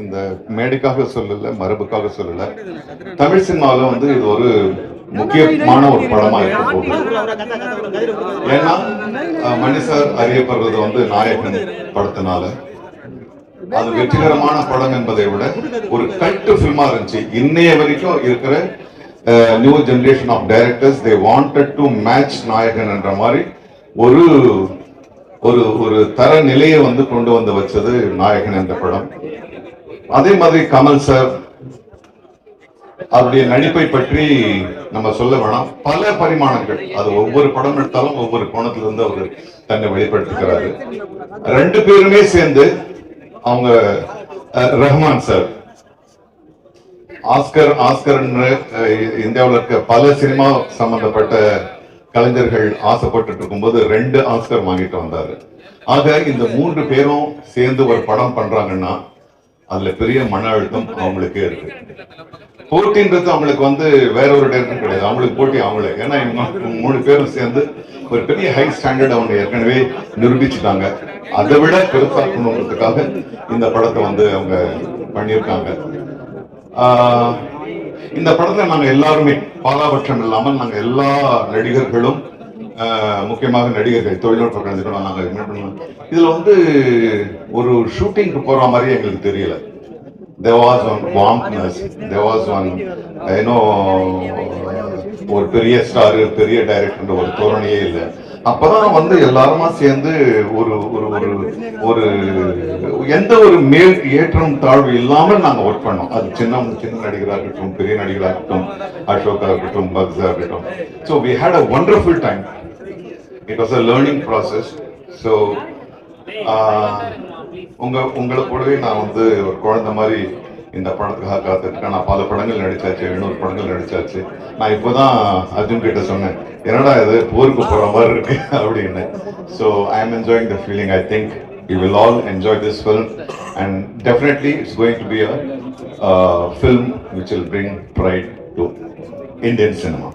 இந்த மேடைக்காக சொல்லல மரபுக்காக சொல்லல. தமிழ் சினிமாவில் வந்து இது ஒரு முக்கியமான ஒரு படமா இருக்க போகுது. ஏன்னா மணி சார் அறியப்படுறது வந்து நாயகன் படத்தினால. அது வெற்றிகரமான படம் என்பதை விட ஒரு கல்ட்டு ஃபில்மா இருந்துச்சு. இன்னைய வரைக்கும் இருக்கிற new generation of directors they wanted to match Nayakan என்ற மாதிரி ஒரு ஒரு ஒரு தர நிலையை வந்து கொண்டு வந்து வச்சது நாயகன் என்ற படம். அதே மாதிரி கமல் சார் அவருடைய நடிப்பை பற்றி நம்ம சொல்ல வேணாம். பல பரிமாணங்கள். அது ஒவ்வொரு படம் எடுத்தாலும் ஒவ்வொரு கோணத்துல இருந்து அவர் தன்னை வெளிப்படுத்திக்கிறாரு. ரெண்டு பேருமே சேர்ந்து அவங்க ரஹ்மான் சார். ஆஸ்கர் ஆஸ்கர்னு இந்தியாவில் இந்தியாவுல இருக்க பல சினிமா சம்பந்தப்பட்ட கலைஞர்கள் ஆசைப்பட்டு இருக்கும்போது ரெண்டு ஆஸ்கர் வாங்கிட்டு வந்தாரு. ஆக இந்த மூன்று பேரும் சேர்ந்து ஒரு படம் பண்றாங்கன்னா அதுல பெரிய மன அழுத்தம் அவங்களுக்கு இருக்கு. போட்டின்றது அவங்களுக்கு வந்து வேற ஒரு டேரக்டர் கிடையாது. அவங்களுக்கு போட்டி அவங்களே. ஏன்னா இவங்க மூணு பேரும் சேர்ந்து ஒரு பெரிய ஹை ஸ்டாண்டர்ட் அவங்க ஏற்கனவே நிரூபிச்சுட்டாங்க. அதை விட பெருசாக்கணுன்றதுக்காக இந்த படத்தை வந்து அவங்க பண்ணியிருக்காங்க. ஆஹ் இந்த படத்துல நாங்க எல்லாருமே பாலாபட்சம் இல்லாமல் நாங்க எல்லா நடிகர்களும் முக்கியமாக நடிகர்கள் தொழில்நுட்ப கலைஞர்களும் நாங்கள் என்ன பண்ணுவோம் இதுல வந்து ஒரு ஷூட்டிங்க்கு போற மாதிரி எங்களுக்கு தெரியல. There was one warmthness there was one you know ஒரு பெரிய ஸ்டார் பெரிய டைரக்டர் ஒரு தோரணையே இல்லை. அப்பதான் வந்து எல்லாருமா சேர்ந்து ஒரு ஒரு ஒரு ஒரு எந்த ஒரு மேல் ஏற்றம் தாழ்வு இல்லாமல் நாங்க ஒர்க் பண்ணோம். அது சின்ன சின்ன நடிகராக இருக்கட்டும் பெரிய நடிகராக இருக்கட்டும் அசோகா இருக்கட்டும் பக்ஸா இருக்கட்டும். So we had a wonderful time it was a learning process so உங்க உங்களை கூடவே நான் வந்து ஒரு குழந்தை மாதிரி இந்த படத்துக்காக காத்துருக்கேன். நான் பல படங்கள் நடிச்சாச்சு எழுநூறு படங்கள் நடிச்சாச்சு. நான் இப்போதான் அர்ஜுன் கிட்ட சொன்னேன் என்னடா இது போருக்கு போற மாதிரி இருக்கு அப்படின்னு. So I am enjoying the feeling I think you will all enjoy this film and definitely it's going to be a film which will bring pride to Indian cinema